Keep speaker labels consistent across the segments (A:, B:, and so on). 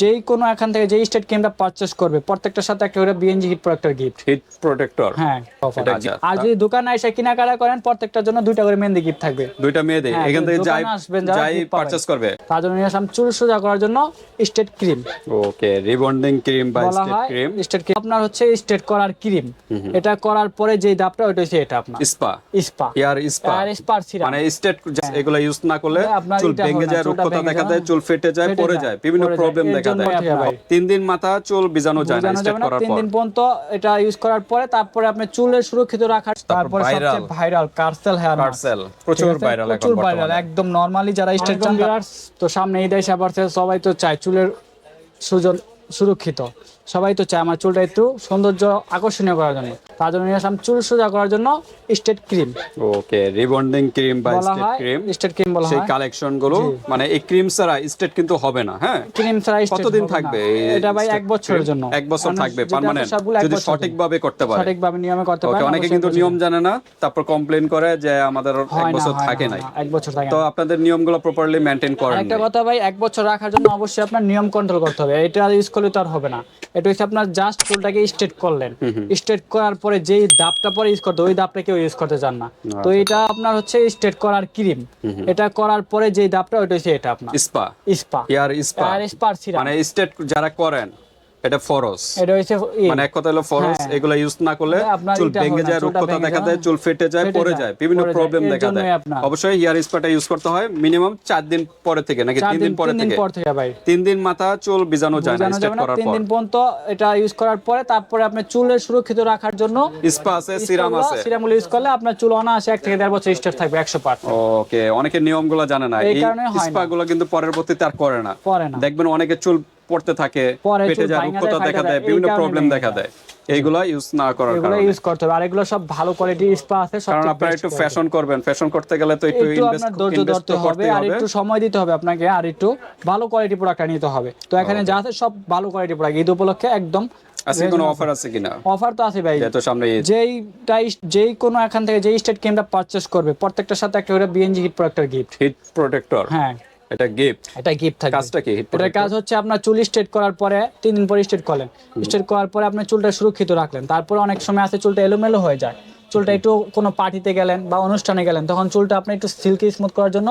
A: যেই কোনো এখান থেকে যেই স্টেট ক্রিমটা পারচেস করবে প্রত্যেকটার সাথে একটা করে বিএনজি হিট প্রোডাক্টের গিফট
B: হিট প্রোটেক্টর
A: হ্যাঁ। আর যদি দোকানে এসে কেনাকাটা করেন প্রত্যেকটার জন্য দুইটা করে মেহেন্দি গিফট থাকবে।
B: দুইটা মেয়েদের
A: হ্যাঁ,
B: এখান থেকে যাই
A: আসবেন
B: যাই। পারচেজ করবে।
A: তার জন্য নিয়ে আসলাম চুল সোজা করার জন্য straight cream
B: okay rebonding cream বা স্টেট ক্রিম
A: স্টেট ক্রিম আপনার হচ্ছে স্টেট করার ক্রিম এটা করার পরে যেই দাপটা ওইটা হচ্ছে এটা আপনার।
B: স্পা
A: স্পা
B: হেয়ার স্পা
A: আর স্পার সিরাম
B: মানে স্টেট এগুলো ইউজ না করলে চুল ভেঙে যায় রুক্ষতা দেখা দেয় চুল ফেটে যায় পড়ে
A: যায়।
B: বিভিন্ন প্রবলেম দেখা দেয় তিন দিন মাথা চুল বিজানো যায় না
A: স্টার্ট
B: করার পর।
A: তিন দিন পর্যন্ত এটা ইউজ করার পরে তারপরে আপনি চুলের সুরক্ষিত রাখার তারপরে সবচেয়ে ভাইরাল কারসেল হেয়ার
B: কারসেল। প্রচুর ভাইরাল এখন
A: ভাইরাল একদম নরমালি যারা স্টেট চান তো সামনে এই দেশে আবার সবাই তো চায় চুলের সুজন সুরক্ষিত। সবাই তো চায় আমার চুলটা একটু সৌন্দর্য আকর্ষণীয় করার জন্য। তার জন্য নিয়ে আসলাম চুল সোজা করার জন্য straight cream.
B: Okay rebonding cream বা স্টেট ক্রিম।
A: স্টেট ক্রিম বলা
B: সেই
A: হয়।
B: কালেকশনগুলো মানে এই ক্রিম ছাড়া স্টেট কিন্তু হবে না হ্যাঁ?
A: ক্রিম ছাড়া straight
B: কতদিন থাকবে
A: এটা ভাই এক বছরের জন্য।
B: এক বছর থাকবে পার্মানেন্ট। যদি
A: বছরের
B: সঠিকভাবে করতে পারে।
A: সঠিকভাবে নিয়মে করতে পারেন
B: অনেকে কিন্তু নিয়ম জানে না তারপর কমপ্লেন করে যে আমাদের এক বছর থাকে
A: না, এক বছর থাকে
B: তো আপনাদের নিয়মগুলো প্রপারলি মেনটেন করেন
A: একটা কথা ভাই এক বছর রাখার জন্য অবশ্যই আপনার নিয়ম কন্ট্রোল করতে হবে। এটা ইউজ করলে তো আর হবে না। এটা হচ্ছে আপনার জাস্ট চুলটাকে স্ট্রেট করলেন। স্ট্রেট করার পরে যেই দাপটা পরে ইউজ করতে ওই দাপটা কেউ ইউজ করতে চান না।
B: আচ্ছা।
A: তো এটা আপনার হচ্ছে স্ট্রেট করার ক্রিম এটা করার পরে যেই দাপটা ওইটা হচ্ছে এটা আপনার।
B: স্পা
A: স্পা
B: হেয়ার স্পা মানে স্ট্রেট যারা করেন এটা ফরস।
A: এটা হচ্ছে
B: মানে এক কথা হলো ফরস
A: হ্যাঁ।
B: এগুলো ইউজ না করলে
A: আপনার
B: চুল ভেঙে যায় রুক্ষতা দেখা দেয় চুল ফেটে যায় পড়ে
A: যায়,
B: বিভিন্ন প্রবলেম দেখা দেয়। অবশ্যই হেয়ার স্পাটা ইউজ করতে হয় মিনিমাম চার দিন পরে থেকে নাকি
A: চার
B: তিন দিন পরে
A: দিন
B: থেকে।
A: পর থেকে ভাই।
B: তিন দিন মাথা চুল বিজানো যায় না
A: যাবে
B: করার
A: তিন
B: পর।
A: দিন পর্যন্ত এটা ইউজ করার পরে তারপরে আপনি চুলের সুরক্ষিত রাখার জন্য
B: স্পা আছে সিরাম আছে।
A: সিরামগুলো ইউজ করলে আপনার চুল অনায়াসে এক থেকে দেড় বছর স্টেট থাকবে একশো পার্ট
B: ওকে অনেকে নিয়মগুলো জানে না।
A: এই
B: এই
A: কারণে হয় না।
B: স্পা গুলো কিন্তু পরবর্তীতে আর করে না। দেখবেন অনেকে চুল পড়তে থাকে পেটে
A: ভাঙা
B: রুক্ষতা দেখা দেয় বিভিন্ন প্রবলেম দেখা দেয়। এইগুলো ইউজ না করার
A: এগুলো
B: কারণে।
A: ইউজ করতে হবে। আর এগুলো সব ভালো কোয়ালিটি স্পা আছে সব
B: কারণ আপনারা একটু ফ্যাশন করবেন। ফ্যাশন করতে গেলে তো একটু ইনভেস্ট
A: ধরতে হবে আর একটু সময় দিতে হবে আপনাকে আর একটু ভালো কোয়ালিটি প্রোডাক্ট নিতে হবে। তো এখানে যা আছে সব ভালো কোয়ালিটি প্রোডাক্ট ঈদ উপলক্ষে একদম
B: আজকে কোনো অফার আছে কিনা?
A: অফার তো আছে ভাই।
B: যেহেতু সামনে ঈদ।
A: যেইটা যেই কোনো এখান থেকে যেই স্টেট ক্রিমটা পারচেস করবে প্রত্যেকটার সাথে একটা করে বিএনজি হিট প্রোডাক্টের গিফট
B: হিট প্রোটেক্টর
A: হ্যাঁ।
B: এটা গিফট
A: এটা গিফট থাকবে।
B: কাজটা কি?
A: এটার কাজ হচ্ছে আপনার চুল স্ট্রেট করার পরে তিন দিন পরে স্ট্রেট করলেন। স্ট্রেট করার পরে আপনার চুলটা সুরক্ষিত রাখলেন। তারপরে অনেক সময় আছে চুলটা এলোমেলো হয়ে যায়। চুলটা একটু কোনো পার্টিতে গেলেন বা অনুষ্ঠানে গেলেন তখন চুলটা আপনি একটু সিল্কি স্মুথ করার জন্য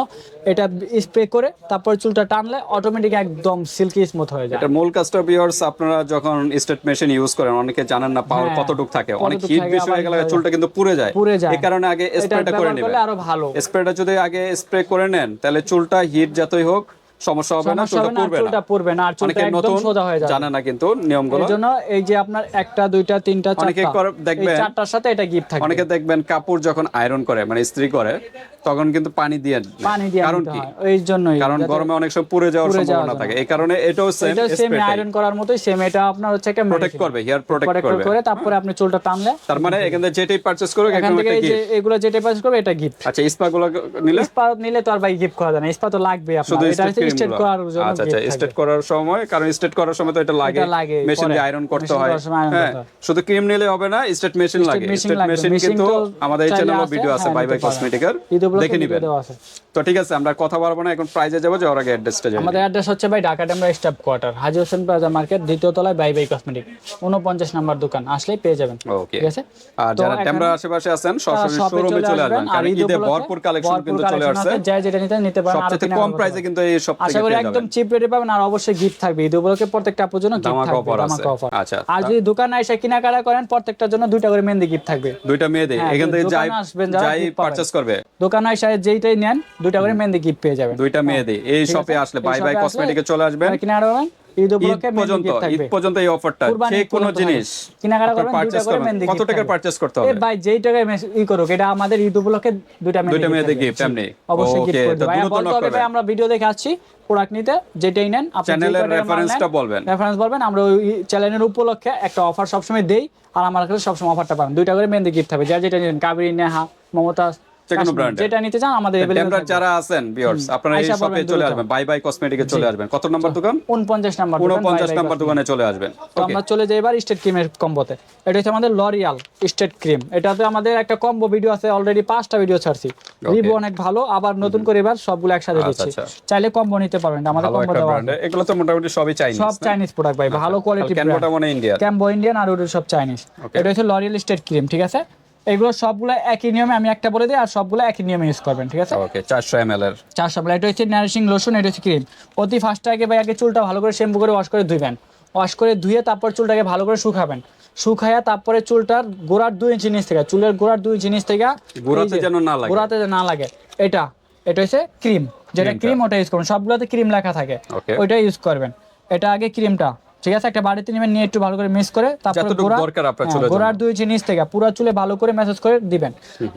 A: এটা স্প্রে করে তারপর চুলটা টানলে অটোমেটিক একদম সিল্কি স্মুথ হয়ে যায়।
B: এটা মূল কাজটা ভিউয়ার্স আপনারা যখন স্টেট মেশিন ইউজ করেন অনেকে জানেন না পাওয়ার
A: হ্যাঁ,
B: কতটুক থাকে। অনেক হিট বেশি হয়ে গেলে চুলটা কিন্তু পুড়ে যায়।
A: পুড়ে যায়।
B: এই কারণে আগে স্প্রেটা করে নেবেন।
A: আরও ভালো।
B: স্প্রেটা যদি আগে স্প্রে করে নেন তাহলে চুলটা হিট যতই হোক সমস্যা হবে না চুলটা
A: হবে না, আর চুলটা একদম সোজা হয়ে যাবে।
B: জানে না কিন্তু নিয়মগুলো।
A: এই জন্য এই যে আপনার একটা দুইটা তিনটা চারটা
B: করে- দেখবেন-
A: চারটার সাথে এটা গিফট থাকবে।
B: অনেকে দেখবেন কাপড় যখন আয়রন করে মানে ইস্ত্রি করে তখন কিন্তু পানি দিয়ে
A: পানি দিয়ে
B: কারণ কি?
A: এই জন্যই
B: কারণ গরমে অনেক সময় পুড়ে যাওয়ার সম্ভাবনা থাকে। এই কারণে এটাও সেম
A: এটা সেম আয়রন করার মতোই সেম এটা আপনার হচ্ছে একটা
B: প্রোটেক্ট করবে হেয়ার প্রোটেক্ট করবে।
A: করে তারপরে আপনি চুলটা টানলে
B: তার মানে এখান থেকে যেটাই পারচেজ করুক
A: এখান থেকে এগুলো যেটা পাস করবে এটা গিফট
B: আচ্ছা স্পা গুলো নিলে?
A: ইস্পাত নিলে তো আর ভাই গিফট করা যায় না ইস্পাত তো লাগবে আপনার। এটা স্টেট করার জন্য
B: আচ্ছা আচ্ছা স্টেট করার সময় কারণ স্টেট করার সময় তো এটা লাগে মেশিন দিয়ে আয়রন করতে হয়।
A: iron
B: হ্যাঁ শুধু ক্রিম নিলে হবে না স্টেট মেশিন লাগে। স্টেট মেশিন কিন্তু আমাদের এই চ্যানেলে ভিডিও আছে
A: হ্যাঁ,
B: বাই বাই কসমেটিকের দেখে নিবেন। তো ঠিক আছে আমরা কথা বলব না এখন প্রাইজে যাব যাওয়ার আগে অ্যাড্রেসটা যাব
A: আমাদের অ্যাড্রেস হচ্ছে ভাই Dhaka Demra staff quarter Haji Hossain plaza market দ্বিতীয় তলায় বাই বাই কসমেটিক নাম্বার দোকান আসলেই পেয়ে যাবেন। ঠিক আছে?
B: আর যারা আশেপাশে আছেন সরাসরি শোরুমে চলে আসবেন কারণ
A: ঈদে
B: ভরপুর কালেকশন কিন্তু চলে আসছে।
A: যাই যেটা নিতে নিতে পারেন আর
B: সবচেয়ে কম প্রাইসে কিন্তু এই সব
A: আশা করি একদম চিপ রেটে পাবেন আর অবশ্যই গিফট থাকবে। ঈদ উপলক্ষে প্রত্যেকটা আপুর জন্য গিফট থাকবে ধামাকা অফার
B: আচ্ছা,
A: আর যদি দোকানে এসে কেনাকাটা করেন প্রত্যেকটার জন্য দুইটা করে মেহেন্দি গিফট থাকবে।
B: দুইটা মেহেদি
A: হ্যাঁ,
B: এখান থেকে যাই
A: আসবেন
B: যাই পারচেজ করবে।
A: দোকানে এসে যেইটাই নেন দুইটা করে মেহেন্দি গিফট পেয়ে যাবেন।
B: দুইটা মেহেদি এই শপে আসলে বাই বাই কসমেটিকে চলে আসবেন।
A: কিনা ঈদ উপলক্ষে
B: পর্যন্ত ঈদ পর্যন্ত এই অফারটা যে কোনো জিনিস।
A: কেনাকাটা করবেন
B: পারচেজ করবেন কত টাকার পারচেজ করতে হবে?
A: ভাই যেই টাকায় ই করুক এটা আমাদের ঈদ উপলক্ষে দুইটা
B: দুইটা মেয়েদের। এমনি?
A: অবশ্যই গিফট হবে ভাই আমরা ভিডিও দেখে আসছি প্রোডাক্ট নিতে যেটাই নেন আপনি
B: চ্যানেলের রেফারেন্সটা বলবেন।
A: রেফারেন্স বলবেন আমরা ওই চ্যানেলের উপলক্ষে একটা অফার সবসময় দেই আর আমার কাছে সবসময় অফারটা পাবেন। দুইটা করে মেহেন্দি গিফট থাকবে যা যেটা নেবেন কাবেরী নেহা মমতাজ
B: এর।
A: যেটা নিতে চান আমাদের
B: যারা আছেন ভিউয়ার্স আপনারা এই শপে চলে আসবেন বাই বাই কসমেটিকে চলে আসবেন। কত নম্বর দোকান?
A: 49 নাম্বার দোকান,
B: উনপঞ্চাশ
A: বাই বাই
B: নাম্বার
A: কসমেটিক।
B: দোকানে চলে আসবেন।
A: তো আমরা চলে যাই এবার স্টেট ক্রিমের কম্বোতে। এটা হচ্ছে আমাদের লরিয়াল স্টেট ক্রিম এটাতে আমাদের একটা কম্বো ভিডিও আছে অলরেডি পাঁচটা ভিডিও ছাড়ছি। রিভিউ অনেক ভালো আবার নতুন করে এবার সবগুলো একসাথে
B: আচ্ছা,
A: দিচ্ছি।
B: আচ্ছা।
A: চাইলে কম্বো নিতে পারবেন আমাদের কম্বো দেওয়া
B: ব্র্যান্ড এগুলো তো মোটামুটি সবই চাইনিজ
A: সব চাইনিজ প্রোডাক্ট ভাই ভালো কোয়ালিটি
B: মানে ইন্ডিয়া
A: ক্যাম্বো ইন্ডিয়ান আর ওটা সব চাইনিজ এটা হচ্ছে লরিয়াল স্টেট ক্রিম ঠিক আছে? এগুলো সবগুলো একই নিয়মে আমি একটা বলে দিই আর সবগুলো একই নিয়মে ইউজ করবেন ঠিক আছে?
B: ওকে চারশো এম এল এর।
A: চার সপ্তাহ এটা হচ্ছে নারিশিং লোশন এটা হচ্ছে ক্রিম অতি ফার্স্টে আগে ভাই আগে চুলটা ভালো করে শ্যাম্পু করে ওয়াশ করে ধুইবেন। ওয়াশ করে ধুয়ে তারপর চুলটাকে ভালো করে শুকাবেন। শুকায়া তারপরে চুলটার গোড়ার দুই ইঞ্চি নিচ থেকে চুলের গোড়ার দুই ইঞ্চি নিচ থেকে
B: গোড়াতে যেন না লাগে।
A: গোড়াতে যেন না লাগে। এটা এটা হচ্ছে ক্রিম যেটা ক্রিম ওটা ইউজ করবেন। সবগুলোতে ক্রিম লেখা থাকে. ওইটা ইউজ করবেন। এটা আগে ক্রিমটা ঠিক আছে? একটা বাড়িতে নেবেন নিয়ে একটু ভালো করে মিক্স করে তারপরে হ্যাঁ, গোড়ার দুই ইঞ্চি নিচ থেকে পুরো চুলে ভালো করে ম্যাসেজ করে দিবেন।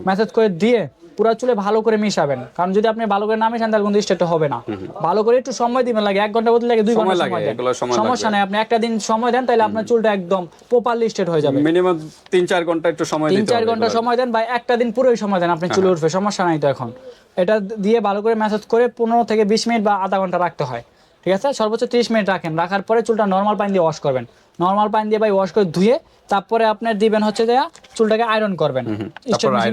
A: ম্যাসেজ করে দিয়ে পুরো চুলে ভালো করে মিশাবেন। কারণ যদি আপনি ভালো করে না মিশান তাহলে কিন্তু স্টেটটা হবে না। ভালো করে একটু সময় দিবেন লাগে এক ঘণ্টা বদলে লাগে দুই
B: ঘণ্টা
A: সময় দেন। সমস্যা নাই আপনি একটা দিন সময় দেন তাহলে আপনার চুলটা একদম প্রপারলি স্টেট হয়ে যাবে।
B: মিনিমাম তিন চার ঘণ্টা একটু সময়
A: তিন চার
B: ঘণ্টা
A: সময় দেন বা একটা দিন পুরোই সময় দেন আপনি চুলে উঠবে সমস্যা নাই তো এখন। এটা দিয়ে ভালো করে মেসেজ করে পনেরো থেকে বিশ মিনিট বা আধা ঘণ্টা রাখতে হয়। ঠিক আছে? সর্বোচ্চ ত্রিশ মিনিট রাখেন। রাখার পরে চুলটা নর্মাল পানি দিয়ে ওয়াশ করবেন। নর্মাল পানি দিয়ে ভাই ওয়াশ করে ধুয়ে তারপরে আপনার দিবেন হচ্ছে যে চুলটাকে আয়রন করবেন।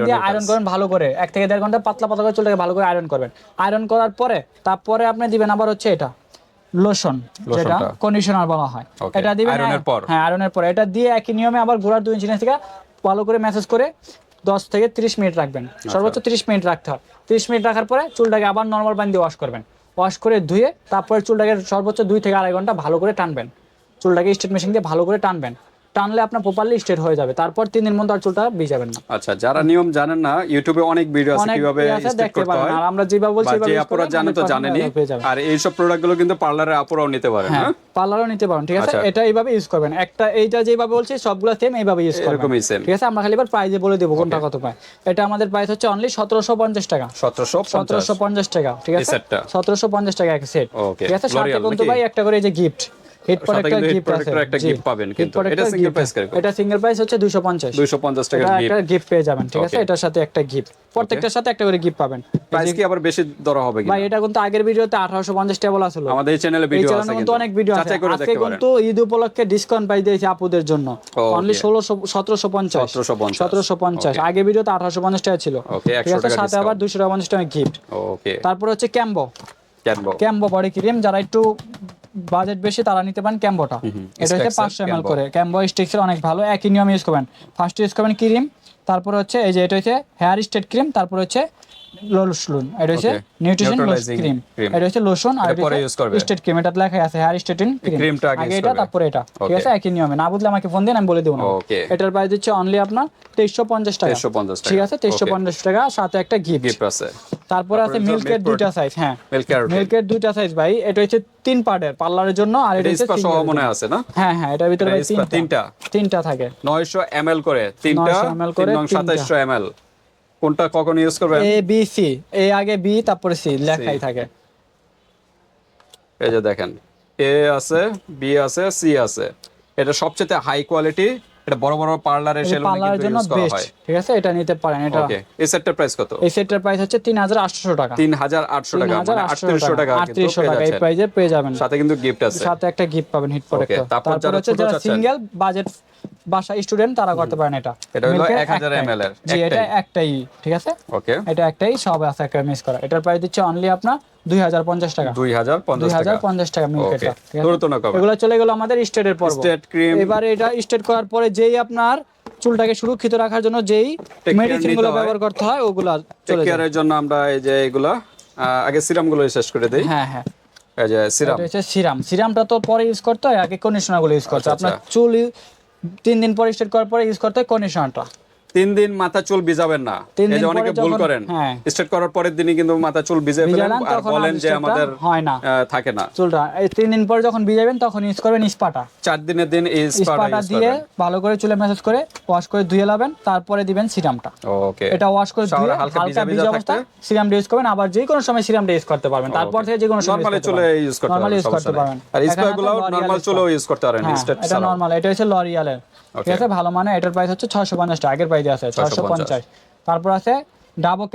A: দিয়ে আয়রন। করবেন ভালো করে। এক থেকে দেড় ঘণ্টা পাতলা পাতলা করে চুলটাকে ভালো করে আয়রন করবেন। আয়রন করার পরে তারপরে আপনি দিবেন আবার হচ্ছে এটা লোশন যেটা। কন্ডিশনার বলা হয়। এটা দিবেন। হ্যাঁ আয়রনের পরে। এটা দিয়ে একই নিয়মে আবার গোড়ার দুই ইঞ্চি থেকে ভালো করে ম্যাসেজ করে দশ থেকে তিরিশ মিনিট রাখবেন।
B: আচ্ছা।
A: সর্বোচ্চ তিরিশ মিনিট রাখতে হয়। তিরিশ মিনিট রাখার পরে চুলটাকে আবার নর্মাল পানি দিয়ে ওয়াশ করবেন। ওয়াশ করে ধুয়ে তারপরে চুলটাকে সর্বোচ্চ দুই থেকে আড়াই ঘণ্টা ভালো করে টানবেন। চুলটাকে স্টেট মেশিন দিয়ে ভালো করে টানবেন। টানলে আপনার প্রপারলি স্ট্রেট হয়ে যাবে। তারপর তিন দিন মধ্যে আর চুলটা ভিজাবেন না।
B: আচ্ছা যারা নিয়ম জানেন না ইউটিউবে অনেক ভিডিও আছে কীভাবে
A: দেখতে
B: করতে হয়।
A: আর আমরা যেভাবে বলছি
B: যে আপুরা
A: করলে
B: তো
A: 100%
B: জানেনি
A: পেয়ে যাবেন।
B: আর এইসব প্রোডাক্টগুলো কিন্তু পার্লারে আপুরাও নিতে পারেন
A: হ্যাঁ
B: হ্যাঁ?
A: পার্লারও নিতে পারেন ঠিক আছে?
B: আচ্ছা।
A: এটা এইভাবে ইউজ করবেন। একটা এইটা যেভাবে বলছি সবগুলো সেম এইভাবে ইউজ করবেন।
B: এরকমই same।
A: ঠিক আছে? আমরা খালি এবার প্রাইজে বলে দেবো কোনটা কত পায়। এটা আমাদের প্রাইস হচ্ছে অনলি সতেরোশো পঞ্চাশ টাকা।
B: সতেরোশো
A: সতেরোশো পঞ্চাশ টাকা ঠিক আছে?
B: সেটটা?
A: সতেরোশো পঞ্চাশ টাকা এক সেট ঠিক আছে? সাথে কিন্তু ভাই একটা করে এই যে গিফট গিফট
B: একটা gift পাবেন কিন্তু। এটা
A: gift
B: price
A: এটা সিঙ্গেল প্রাইস হচ্ছে দুইশো পঞ্চাশ।
B: দুইশো পঞ্চাশ টাকার গিফট
A: একটা গিফট পেয়ে যাবেন ঠিক আছে? এটার সাথে একটা গিফট প্রত্যেকটার সাথে একটা করে গিফট পাবেন।
B: প্রাইস কি আবার বেশি ধরা হবে
A: ভাই এটা কিন্তু আগের ভিডিওতে আঠারোশো পঞ্চাশ টাকা বলা ছিল
B: আমাদের এই চ্যানেলে ভিডিও আছে
A: কিন্তু। অনেক ভিডিও আছে। আজকে কিন্তু ঈদ উপলক্ষে ডিসকাউন্ট পাই দিয়েছি আপুদের জন্য। অনলি ষোলোশো সতেরোশো পঞ্চাশ।
B: 1750
A: সতেরোশো পঞ্চাশ। আগে ভিডিওতে আঠারোশো পঞ্চাশ টাকা ছিল। ঠিক
B: 100 টাকা
A: সাথে আবার
B: discount।
A: দুশো টাকা পঞ্চাশ টাকা গিফট
B: ওকে
A: তারপর হচ্ছে ক্যাম্বো
B: ক্যানবো
A: ক্যাম্বো বডি ক্রিম যারা একটু বাজেট বেশি তারা নিতে পারেন ক্যাম্বোটা। এটা হচ্ছে পাঁচশো এম। করে। ক্যাম্বো স্টিক্সের অনেক ভালো একই নিয়ম ইউজ করবেন। ফার্স্ট ইউজ করবেন ক্রিম তারপর হচ্ছে এই যে এটা হচ্ছে হেয়ার স্টেট ক্রিম তারপর হচ্ছে এটা হচ্ছে নিউট্রিশন ক্রিম। এটা হচ্ছে লোশন আর
B: পরে
A: হচ্ছে
B: use করবে।
A: স্টেট ক্রিম এটা লেখা আছে হেয়ার স্টেটিন ক্রিম
B: creamটা আগে
A: এটা তারপরে এটা। ঠিক আছে? একই নিয়মে। না বুঝলে আমাকে ফোন দিন আমি বলে দেবো না। এটার প্রাইস দিচ্ছে অনলি আপনার তেইশশো পঞ্চাশ টাকা।
B: 2350 টাকা।
A: ঠিক আছে? তেইশশো
B: Okay.
A: পঞ্চাশ টাকা সাথে একটা গিফট
B: গিফট আছে।
A: তারপরে আছে মিল্কের দুইটা সাইজ হ্যাঁ।
B: মিল্কের
A: মিল্কের দুইটা সাইজ ভাই এটা হচ্ছে তিন পার্টের পার্লারের জন্য আর এটা হচ্ছে
B: স্পা মনে আছে না?
A: হ্যাঁ হ্যাঁ এটার ভিতরে ভাই তিনটা।
B: তিনটা?
A: থাকে।
B: নয়শো এম করে। তিনটা
A: 900 ml করে
B: তিন নং
A: তিনটা।
B: সাতাইশশো এম কোনটা কখন ইউজ করবেন?
A: এ বি সি এ আগে বি তারপরে সি লেখাই থাকে।
B: এই যে দেখেন এ আছে বি আছে সি আছে। এটা সবচেয়ে হাই কোয়ালিটি এটা বড় বড় পার্লারে সেলুনে
A: পার্লারের জন্য বেস্ট
B: হয়।
A: ঠিক আছে? এটা নিতে পারেন এটা
B: ওকে এই সেটটার প্রাইস কত?
A: এই সেটটার প্রাইস হচ্ছে তিন হাজার আটশো টাকা।
B: তিন হাজার আটশো টাকা মানে আটত্রিশশো টাকা কিন্তু
A: আটত্রিশশো
B: পেয়ে
A: টাকা। এই। প্রাইজে পেয়ে যাবেন।
B: সাথে কিন্তু গিফট আছে।
A: সাথে একটা গিফট পাবেন হিট প্রোডাক্ট
B: তারপর যারা
A: হচ্ছে
B: ছোট
A: যারা সিঙ্গেল বাজেট বাসা স্টুডেন্ট তারা করতে পারেন এটা।
B: এটা হলো 1000 ml এর,
A: জি এটা
B: একটাই।
A: ঠিক আছে?
B: ওকে।
A: এটা একটাই সব আছে একটা মিস করা। এটার প্রাইস দিচ্ছে অনলি আপনার দুই হাজার পঞ্চাশ টাকা।
B: দুই হাজার
A: দুই
B: পঞ্চাশ টাকা।
A: হাজার পঞ্চাশ টাকা মিল্ক এটা এগুলো চলে গেল আমাদের স্টেটের পর্ব।
B: স্টেট ক্রিম
A: এবারে এটা স্টেট করার পরে যেই আপনার চুলটাকে সুরক্ষিত রাখার জন্য যেই
B: মেডিসিনগুলো
A: ব্যবহার করতে হয় ওগুলা চলে
B: কেয়ারের জন্য আমরা এই যে এগুলা আগে সিরামগুলো শেষ করে দেই।
A: হ্যাঁ হ্যাঁ।
B: এই যে সিরাম।
A: এটা সিরাম। সিরামটা তো পরে ইউজ করতে হয় আগে কন্ডিশনারগুলো ইউজ করতে হয়।
B: আচ্ছা,
A: আপনার চুল ই- তিন দিন পরে স্টেট করার পরে ইউজ করতে হয় কন্ডিশনারটা
B: তিন দিন মাথা চুল ভিজাবেন না।
A: তিন
B: এই যে অনেকে ভুল করেন।
A: হ্যাঁ।
B: স্ট্রেট করার পরের দিনই কিন্তু মাথা চুল ভিজে ফেলেন আর বলেন যে আমাদের
A: হয় না।
B: থাকে না।
A: চুলটা এই তিন দিন পরে যখন ভিজাবেন তখন ইউজ করবেন স্পাটা
B: চার দিনের দিন এই স্পাটা
A: দিয়ে ভালো করে চুলে ম্যাসেজ করে ওয়াশ করে ধুয়ে লাবেন তারপরে দিবেন সিরামটা।
B: ওকে।
A: এটা ওয়াশ করে ধুয়ে
B: হালকা ভিজা
A: অবস্থা? সিরামটা ইউজ করবেন আবার যে কোনো সময় সিরামটা ইউজ করতে পারবেন। তারপর থেকে যে কোনো সময়
B: নরমালি চুলে ইউজ করতে
A: নরমালি
B: পারবেন
A: ইউজ করতে পারবেন।
B: আর
A: এখানে
B: স্প্রে
A: আছে
B: গুলো
A: L'Oreal
B: নরমাল। চুলেও ইউজ করতে পারেন
A: হ্যাঁ, এটা নরমাল এটা হচ্ছে লরিয়ালের। ঠিক. আছে ভালো মানে এটার প্রাইস হচ্ছে ছয়শো পঞ্চাশ টাকা আগের প্রাইস আছে ছয়শো পঞ্চাশ। তারপর আছে ডাবো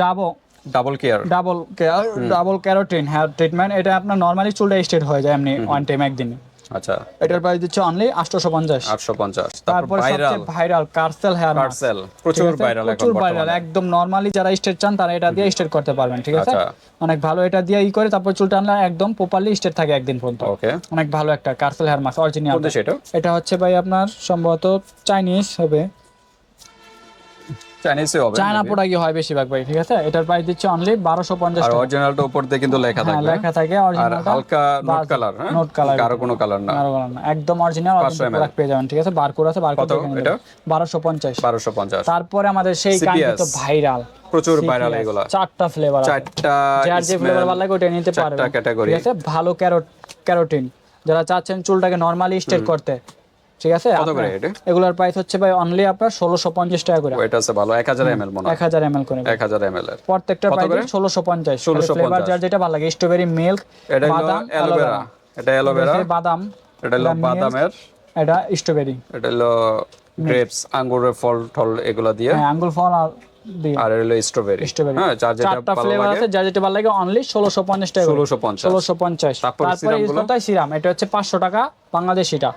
A: double
B: double care
A: double care double keratin হ্যাঁ ট্রিটমেন্ট এটা আপনার নর্মালি চুলটা স্ট্রেট হয়ে যায় এমনি ওয়ান টাইম একদিনে।
B: আচ্ছা।
A: এটার প্রাইস দিচ্ছে অনলি আটশোশো পঞ্চাশ।
B: আটশো পঞ্চাশ তারপর ভাইরাল
A: ভাইরাল কার্সেল হেয়ার
B: পার্সেল প্রচুর ভাইরাল
A: প্রচুর ভাইরাল একদম নরমালি যারা স্ট্রেট চান তারা এটা দিয়ে স্ট্রেট করতে পারবেন ঠিক আছে?
B: আচ্ছা।
A: অনেক ভালো এটা দিয়ে ই করে তারপর চুলটা আনলে একদম প্রপারলি স্ট্রেট থাকে একদিন পর্যন্ত।
B: ওকে
A: অনেক ভালো একটা কার্সেল হেয়ার মাস্ক অরিজিনাল
B: এটা
A: হচ্ছে ভাই আপনার সম্ভবত চাইনিজ হবে।
B: চাইনিজে হবে
A: চায়না। প্রোডাক্টই হয় বেশিরভাগ ভাই ঠিক আছে? এটার প্রাইস দিচ্ছে অনলি বারোশো পঞ্চাশ
B: আর অরিজিনালটা উপর দিয়ে কিন্তু লেখা
A: হ্যাঁ
B: থাকবে।
A: লেখা থাকে
B: আর
A: অরিজিনালটা
B: হালকা নোট কালার হ্যাঁ?
A: নোট কালার
B: কারও কোনো কালার না।
A: আরও বলো না, একদম অরিজিনাল
B: 500
A: প্রোডাক্ট পেয়ে যাবেন ঠিক আছে? বারকোড আছে বারকোড
B: এটা?
A: বারোশো পঞ্চাশ।
B: বারোশো পঞ্চাশ।
A: তারপরে আমাদের সেই কাঙ্ক্ষিত ভাইরাল
B: প্রচুর ভাইরাল এগুলা
A: চারটা ফ্লেভার
B: চারটা
A: যার যে ফ্লেভার ভালো লাগে ওটা নিতে
B: চারটা
A: পারবেন।
B: category।
A: ঠিক আছে? ভালো ক্যারোট ক্যারোটিন যারা চাচ্ছেন চুলটাকে নরমালি স্ট্রেট করতে ঠিক আছে?
B: কত করে এটা?
A: এগুলোর প্রাইস হচ্ছে ভাই অনলি আপনার ষোলোশো পঞ্চাশ টাকা করে।
B: ওইটা আছে ভালো এক হাজার এম মনে হয়।
A: এক হাজার এম করে
B: এক হাজার এম এর।
A: প্রত্যেকটা প্রাইস ষোলোশো পঞ্চাশ।
B: 1650
A: ফ্লেভার যার যেটা ভালো লাগে স্ট্রবেরি মিল্ক
B: এটা হলো
A: বাদাম
B: অ্যালোভেরা এটা অ্যালোভেরা
A: বাদাম
B: এটা হলো বাদামের।
A: এটা স্ট্রবেরি
B: এটা হলো গ্রেপস আঙ্গুরের ফল টল এগুলা দিয়ে।
A: হ্যাঁ আঙ্গুর ফল আর
B: আর হলো স্ট্রবেরি
A: স্ট্রবেরি
B: হ্যাঁ যার যেটা ভালো লাগে।
A: আছে যার যেটা ভালো লাগে অনলি ষোলোশো পঞ্চাশ টাকা
B: ষোলোশো পঞ্চাশ।
A: ষোলোশো পঞ্চাশ।
B: তারপরে
A: তারপরে সিরাম এটা হচ্ছে পাঁচশো টাকা বাংলাদেশিটা।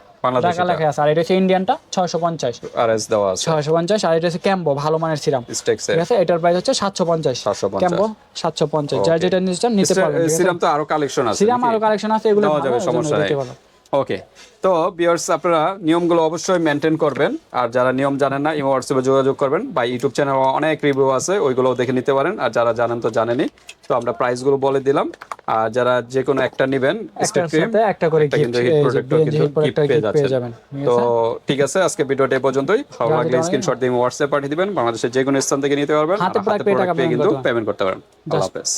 A: টাকা লেখা আছে। আর এটা হচ্ছে ইন্ডিয়ানটা ছয়শো পঞ্চাশ।
B: আর এস দেওয়া আছে।
A: ছয়শো পঞ্চাশ। আর এটা হচ্ছে ক্যাম্বো ভালো মানের সিরাম ঠিক আছে? এটার প্রাইস হচ্ছে সাতশো পঞ্চাশ।
B: 750
A: ক্যাম্বো সাতশো পঞ্চাশ। যার যেটা নিতে নিতে পারবেন
B: সিরাম তো আরও কালেকশন আছে
A: সিরাম আরও কালেকশন আছে এগুলো ভালো,
B: যাবে সমস্যা নেই। ওকে তো বিয়ার্স আপনারা নিয়মগুলো অবশ্যই মেনটেন করবেন। আর যারা নিয়ম জানেন না ইমো হোয়াটসঅ্যাপে যোগাযোগ করবেন। বা ইউটিউব চ্যানেল অনেক রিভিউ আছে ওইগুলোও দেখে নিতে পারেন। আর যারা জানেন তো জানেনই। তো আমরা প্রাইসগুলো বলে দিলাম। আর যারা যে কোনো একটা নেবেন
A: একটা করে
B: কিন্তু হিট প্রোডাক্টও কিন্তু gift পেয়ে
A: পেয়ে
B: যাচ্ছেন। তো ঠিক আছে আজকে ভিডিওটা এই পর্যন্তই। ভালো লাগলে স্ক্রিনশট দিয়ে হোয়াটসঅ্যাপ পাঠিয়ে দিবেন। বাংলাদেশের যে কোনো স্থান থেকে নিতে পারবেন।
A: হাতে
B: প্রোডাক্ট পেয়ে কিন্তু পেমেন্ট করতে পারেন আল্লাহ হাফেজ।